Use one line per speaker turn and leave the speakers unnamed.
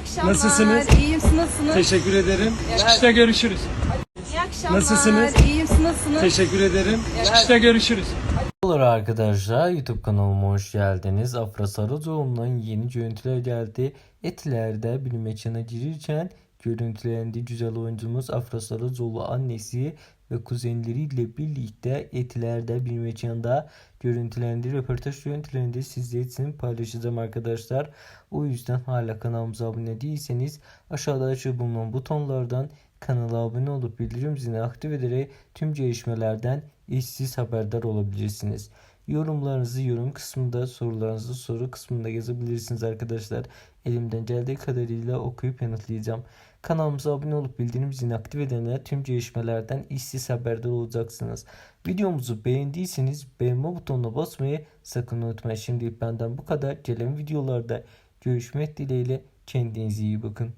akşamlar.
Nasılsınız?
İyiyim, siz nasılsınız?
Teşekkür ederim. Çıkışta görüşürüz.
İyi akşamlar.
Nasılsınız?
İyiyim, siz nasılsınız?
Teşekkür ederim. Çıkışta görüşürüz.
Merhabalar arkadaşlar YouTube kanalıma hoş geldiniz. Afra Sarıcıoğlu'ndan yeni görüntüler geldi. Etilerde bir mekana girirken görüntülendi güzel oyuncumuz Afra Sarıcıoğlu annesi ve kuzenleriyle birlikte Etiler'de bir mekanda görüntülendi. Röportaj görüntülerinde sizler için paylaşacağım arkadaşlar. O yüzden hala kanalımıza abone değilseniz aşağıda açık bulunan butonlardan kanala abone olup bildirim zilini aktif ederek tüm gelişmelerden işsiz haberdar olabilirsiniz. Yorumlarınızı yorum kısmında, sorularınızı soru kısmında yazabilirsiniz arkadaşlar. Elimden geldiği kadarıyla okuyup yanıtlayacağım. Kanalımıza abone olup bildirim zilini aktif edenler tüm gelişmelerden işsiz haberdar olacaksınız. Videomuzu beğendiyseniz beğenme butonuna basmayı sakın unutmayın. Şimdi benden bu kadar. Gelen videolarda görüşmek dileğiyle kendinize iyi bakın.